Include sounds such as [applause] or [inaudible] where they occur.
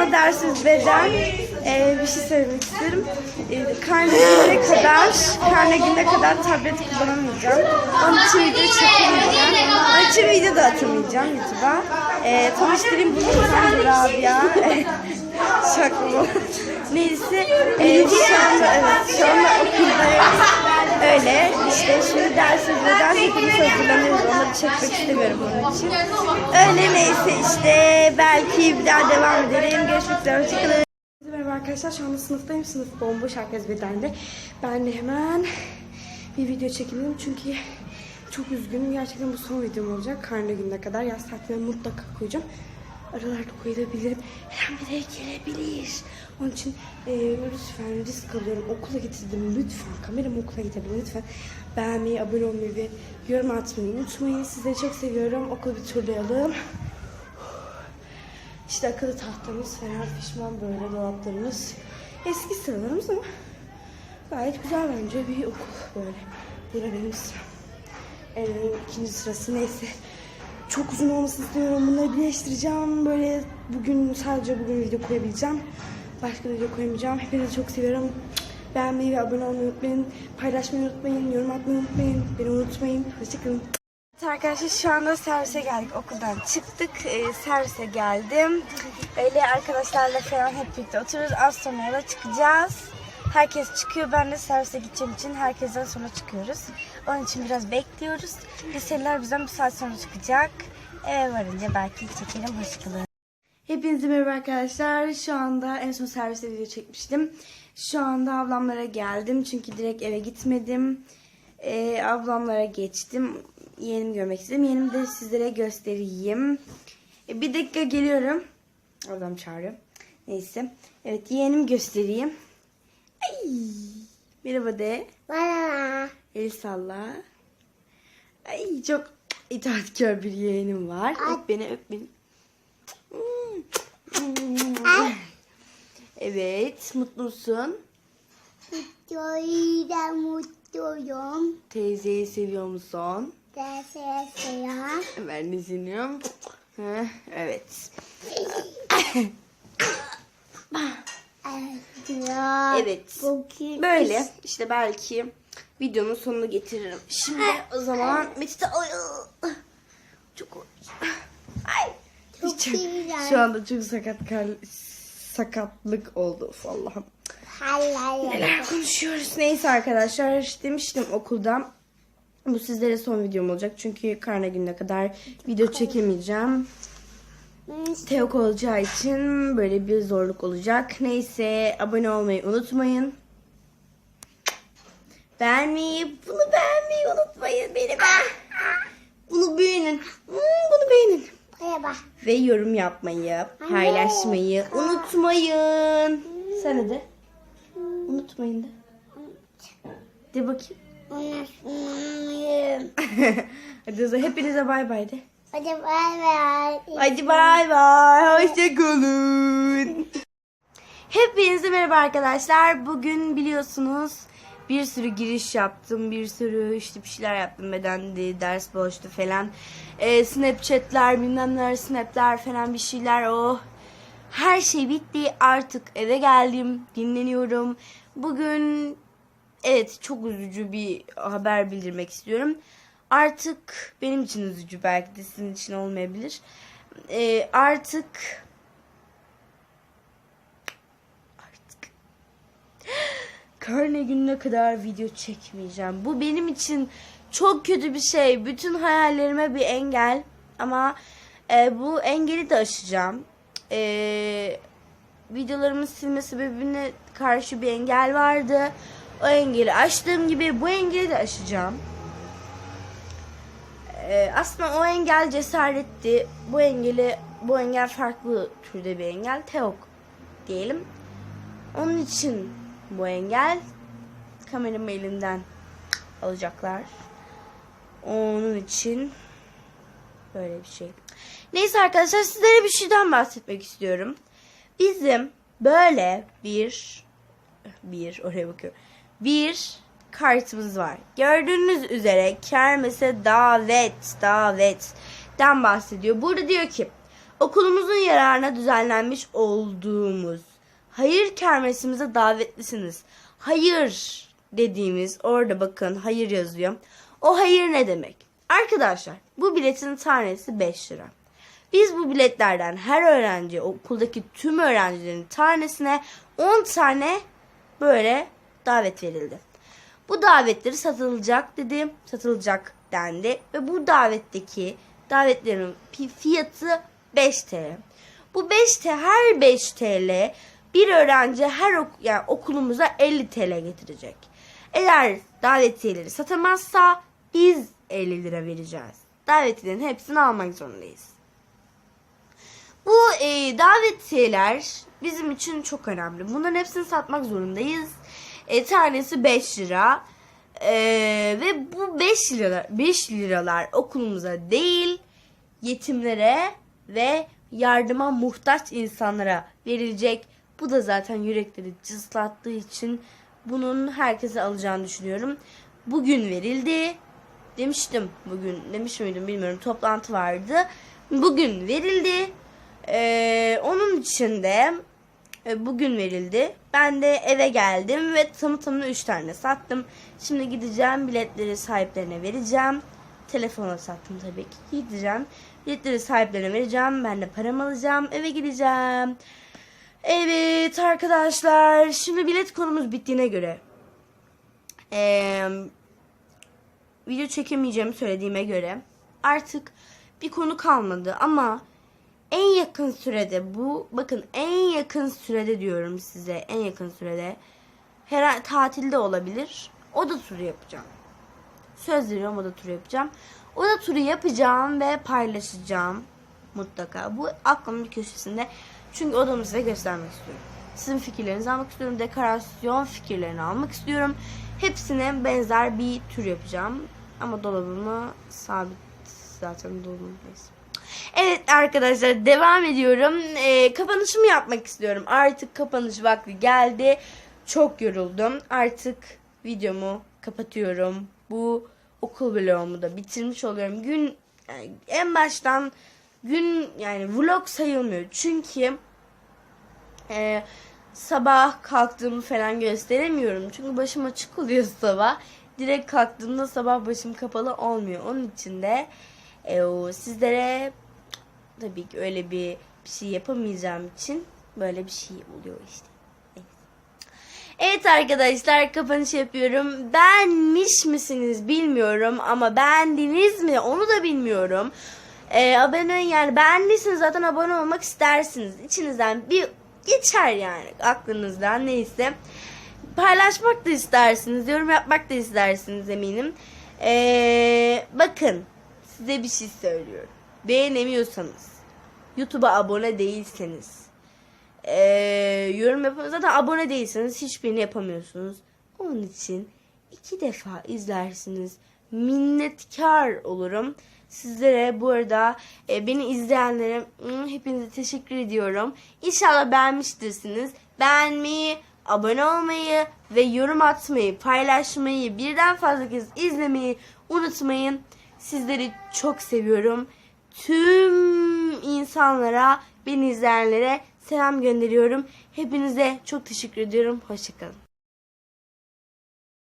an dersizlerden e, bir şey söylemek isterim. E, karne gününe kadar, karne gününe kadar tablet kullanamayacağım. Onun için video çekemeyeceğim. Onun için video da atamayacağım YouTube'a. E, tanıştırayım bu kızım Rabia. [laughs] Şaka bu. Neyse, e, şu anda evet, şu anda okuldayım. Öyle işte şimdi dersizlerden hepimiz hazırlanıyoruz. Onları çekmek istemiyorum onun için. Öyle neyse işte belki bir daha devam edelim. Görüşmek üzere. Hoşçakalın. Merhaba arkadaşlar şu anda sınıftayım. Sınıf bomboş herkes bedende. Ben de hemen bir video çekelim çünkü çok üzgünüm. Gerçekten bu son videom olacak. Karne gününe kadar yaz tatiline mutlaka koyacağım. Aralarda koyulabilirim. Her an bir gelebilir. Onun için e, lütfen risk alıyorum. Okula getirdim lütfen. Kameram okula getirdim lütfen. Beğenmeyi, abone olmayı ve yorum atmayı unutmayın. Sizleri çok seviyorum. Okulu bir turlayalım. İşte akıllı tahtamız, fener fişman böyle dolaplarımız. Eski sıralarımız ama gayet güzel bence bir okul böyle. Bura benim sıram. En ikinci sırası neyse. Çok uzun olmasını istemiyorum. Bunları birleştireceğim. Böyle bugün sadece bugün video koyabileceğim. Başka video koyamayacağım. Hepinizi çok seviyorum. Beğenmeyi ve abone olmayı unutmayın. Paylaşmayı unutmayın. Yorum atmayı unutmayın. Beni unutmayın. Hoşçakalın. Evet arkadaşlar şu anda servise geldik. Okuldan çıktık. Ee, servise geldim. Öyle arkadaşlarla falan hep birlikte oturuyoruz. Az sonra yola çıkacağız. Herkes çıkıyor. Ben de servise gideceğim için herkesten sonra çıkıyoruz. Onun için biraz bekliyoruz. Liseliler bizden bir saat sonra çıkacak. Eve varınca belki çekelim. Hoşçakalın. Hepinize merhaba arkadaşlar. Şu anda en son serviste video çekmiştim. Şu anda ablamlara geldim. Çünkü direkt eve gitmedim. Ee, ablamlara geçtim. Yeğenimi görmek istedim. Yeğenimi de sizlere göstereyim. Ee, bir dakika geliyorum. Ablam çağırıyor. Neyse. Evet yeğenimi göstereyim. Ay, merhaba de. Merhaba. El salla. Ay çok itaatkar bir yeğenim var. Öp beni öp beni. Evet mutlu musun? Mutluyum, mutluyum. Teyzeyi seviyor musun? Derse selam. Ben de seviyorum. Heh, [laughs] Evet. Evet. Bugün Böyle işte belki videonun sonunu getiririm. Şimdi o zaman Metin Ay, çok Ay. Çok. Şu anda çok sakat sakatlık oldu Allah'ım. Neler konuşuyoruz. Neyse arkadaşlar demiştim okulda. Bu sizlere son videom olacak. Çünkü karne gününe kadar video çekemeyeceğim. Teok olacağı için böyle bir zorluk olacak. Neyse abone olmayı unutmayın. Beğenmeyi, bunu beğenmeyi unutmayın. Beni beğen. Bunu beğenin. Hmm, Bunu beğenin. Ve yorum yapmayı, paylaşmayı unutmayın. Sen de. Unutmayın de. De bakayım. [laughs] Hadi hepinize bay bay de. Hadi bay bay. Hadi bay bay. Hoşçakalın. Hepinize merhaba arkadaşlar. Bugün biliyorsunuz bir sürü giriş yaptım. Bir sürü işte bir şeyler yaptım. Bedendi, ders boştu falan. Ee, Snapchatler, bilmem neler, snapler falan bir şeyler. Oh. Her şey bitti. Artık eve geldim. Dinleniyorum. Bugün evet çok üzücü bir haber bildirmek istiyorum. Artık benim için üzücü belki de sizin için olmayabilir. Ee, artık artık karne gününe kadar video çekmeyeceğim. Bu benim için çok kötü bir şey. Bütün hayallerime bir engel. Ama e, bu engeli de aşacağım. E, videolarımı silme sebebine karşı bir engel vardı. O engeli aştığım gibi bu engeli de aşacağım. Ee, aslında o engel cesaretti. Bu engeli bu engel farklı türde bir engel. Teok diyelim. Onun için bu engel kameramı elimden alacaklar. Onun için böyle bir şey. Neyse arkadaşlar sizlere bir şeyden bahsetmek istiyorum. Bizim böyle bir bir oraya bakıyorum. Bir kartımız var. Gördüğünüz üzere kermese davet davetten bahsediyor. Burada diyor ki Okulumuzun yararına düzenlenmiş olduğumuz hayır kermesimize davetlisiniz. Hayır dediğimiz orada bakın hayır yazıyor. O hayır ne demek? Arkadaşlar bu biletin tanesi 5 lira. Biz bu biletlerden her öğrenci okuldaki tüm öğrencilerin tanesine 10 tane böyle davet verildi. Bu davetleri satılacak dedi, satılacak dendi ve bu davetteki davetlerin fiyatı 5 TL. Bu 5 TL her 5 TL bir öğrenci her ok- yani okulumuza 50 TL getirecek. Eğer davetiyeleri satamazsa biz 50 lira vereceğiz. Davetiyelerin hepsini almak zorundayız. Bu e, davetiyeler bizim için çok önemli. Bunların hepsini satmak zorundayız. E, tanesi 5 lira. E, ve bu 5 liralar 5 liralar okulumuza değil yetimlere ve yardıma muhtaç insanlara verilecek. Bu da zaten yürekleri cızlattığı için bunun herkese alacağını düşünüyorum. Bugün verildi. Demiştim bugün demiş miydim bilmiyorum toplantı vardı. Bugün verildi. Ee, onun için de bugün verildi. Ben de eve geldim ve tamı tamına 3 tane sattım. Şimdi gideceğim biletleri sahiplerine vereceğim. Telefona sattım tabii ki. Gideceğim. Biletleri sahiplerine vereceğim. Ben de paramı alacağım. Eve gideceğim. Evet arkadaşlar. Şimdi bilet konumuz bittiğine göre. Eee video çekemeyeceğimi söylediğime göre artık bir konu kalmadı ama en yakın sürede bu bakın en yakın sürede diyorum size en yakın sürede her tatilde olabilir. Oda turu yapacağım. Söz veriyorum oda turu yapacağım. Oda turu yapacağım ve paylaşacağım mutlaka. Bu aklımın bir köşesinde. Çünkü odamı size göstermek istiyorum. Sizin fikirlerinizi almak istiyorum. Dekorasyon fikirlerini almak istiyorum. Hepsine benzer bir tür yapacağım. Ama dolabımı sabit zaten dolabımdayız. Evet arkadaşlar devam ediyorum. Ee, kapanışımı yapmak istiyorum. Artık kapanış vakti geldi. Çok yoruldum. Artık videomu kapatıyorum. Bu okul vlogumu da bitirmiş oluyorum. Gün yani en baştan gün yani vlog sayılmıyor. Çünkü e, sabah kalktığımı falan gösteremiyorum. Çünkü başım açık oluyor [laughs] sabah. Direkt kalktığımda sabah başım kapalı olmuyor. Onun için de e, sizlere tabii ki öyle bir, bir şey yapamayacağım için böyle bir şey oluyor işte. Evet. Evet arkadaşlar kapanış yapıyorum. Beğenmiş misiniz bilmiyorum ama beğendiniz mi onu da bilmiyorum. Ee, abone yani beğendiyseniz zaten abone olmak istersiniz. İçinizden bir geçer yani aklınızdan neyse. Paylaşmak da istersiniz, yorum yapmak da istersiniz eminim. Ee, bakın size bir şey söylüyorum. Beğenemiyorsanız, YouTube'a abone değilseniz, ee, yorum yapamıyorsunuz. Zaten abone değilseniz hiçbirini yapamıyorsunuz. Onun için iki defa izlersiniz. Minnetkar olurum. Sizlere bu arada e, beni izleyenlere mm, hepinize teşekkür ediyorum. İnşallah beğenmiştirsiniz. Beğenmeyi, abone olmayı ve yorum atmayı, paylaşmayı, birden fazla kez izlemeyi unutmayın. Sizleri çok seviyorum. Tüm insanlara, beni izleyenlere selam gönderiyorum. Hepinize çok teşekkür ediyorum. Hoşçakalın.